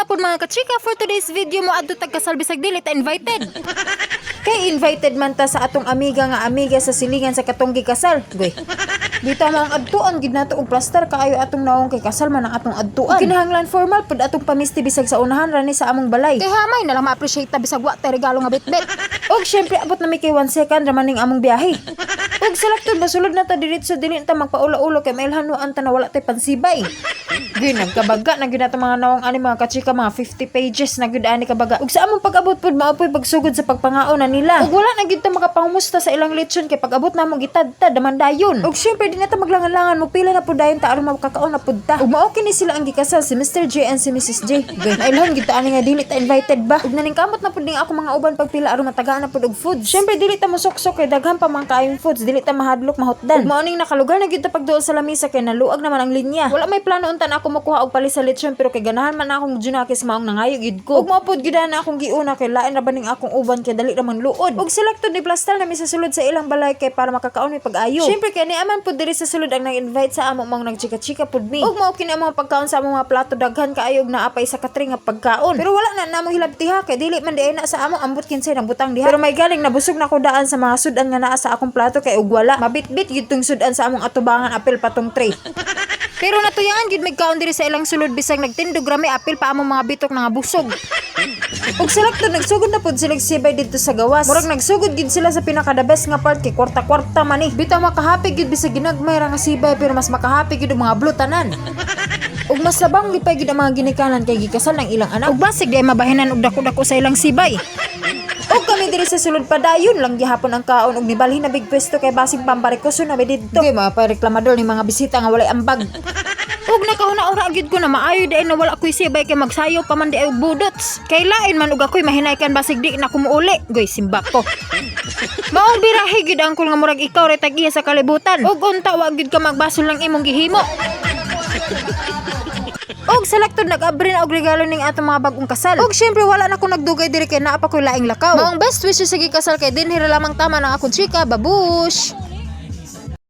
na po mga kachika for today's video mo adto tag kasal bisag dili ta invited. Kay invited man ta sa atong amiga nga amiga sa silingan sa katong gikasal. Goy. Dito man ang adtuan gid nato og plaster kaayo atong naong kay kasal man ang atong adtuan. Kinahanglan formal pud atong pamisti bisag sa unahan rani sa among balay. Kay hamay na lang ma-appreciate ta bisag wa tay regalo nga bitbit. Og syempre abot na mi kay 1 second ra maning among biyahe. Og salakton basulod na ta diretso dili ta magpaula-ulo kay mailhanuan ta na wala tay pansibay. Gid nagkabaga na gyud mga nawong ani mga kachika mga 50 pages na gyud ani kabaga. Ug sa among pag-abot pud maapoy pagsugod sa pagpangaon na nila. Ug wala na gyud ta makapangumusta sa ilang lechon kay pag-abot na mo gitad-tad damandayon. Ug syempre di na ta maglangan-langan mo pila na pud dayon ta aron makakaon na pud ta. Ug mao kini sila ang gikasal si Mr. J and si Mrs. J. Gay nailhan gyud ta ani nga dili ta invited ba. Ug naningkamot na pud ning ako mga uban pagpila aron matagaan na pud og food. Syempre dili ta mosuksok kay daghan pa man kaayong foods, dili ta mahadlok mahutdan. Ug mao ning nakalugar na gyud ta pagduol sa lamisa kay naluag naman ang linya. Wala may plano unta na ako makuha og palis sa lechon pero kay ganahan man akong junakis maong nangayo gid ko. Ug mao pud gyud na akong giuna kay lain ra baning akong uban kay dali ra man luod. Ug selekto ni plastar na mi sa sulod sa ilang balay kay para makakaon mi pag-ayo. Syempre kay niaman pud diri sa sulod ang nag-invite sa amo mga nagchika-chika pud mi. Ug mao kini ang mga pagkaon sa among mga plato daghan kaayo og naapay sa katring nga pagkaon. Pero wala na namo hilabtiha kay dili man di ay na sa amo ambot kinsay nang butang diha. Pero may galing nabusog na ko daan sa mga sudan nga naa sa akong plato kay ug wala. Mabitbit gyud tong sudan sa among atubangan apil patong tray. Pero natuyaan gid may kaon diri sa ilang sulod bisag nagtindog rami apil pa among mga bitok nga busog. Ug selekto nagsugod na pud sila sibay dito sa gawas. Murag nagsugod gid sila sa pinaka the best nga part kay kwarta-kwarta man eh. Bitaw makahappy gid bisag ginagmay ra nga sibay pero mas makahappy gid mga blutanan. Ug mas labang lipay gid ang mga ginikanan kay gikasal ng ilang anak. Ug basig di mabahinan og dako-dako sa ilang sibay. Diri sa sulod pa dayon lang gihapon ang kaon og nibalhin na big pwesto kay basing pamparikuso na didto. Okay, mga reklamador ni mga bisita nga walay ambag. Ug nakauna-ura gid ko na maayo di ay na wala ko'y sibay kay magsayo pa man di ay budots. Kay lain man ug ako'y mahinaykan basig di na kumuuli. Goy simba ko. Maong birahe gid ang nga murag ikaw retag iya sa kalibutan. Ug unta wa gid ka magbasol lang imong gihimo. Og selektor nag-abri na og regalo ning atong mga bagong kasal. Og syempre wala na ko nagdugay diri kay naa pa ko'y laing lakaw. Maong best wishes sa kasal kay dinhi lamang tama ng akong chika, babush.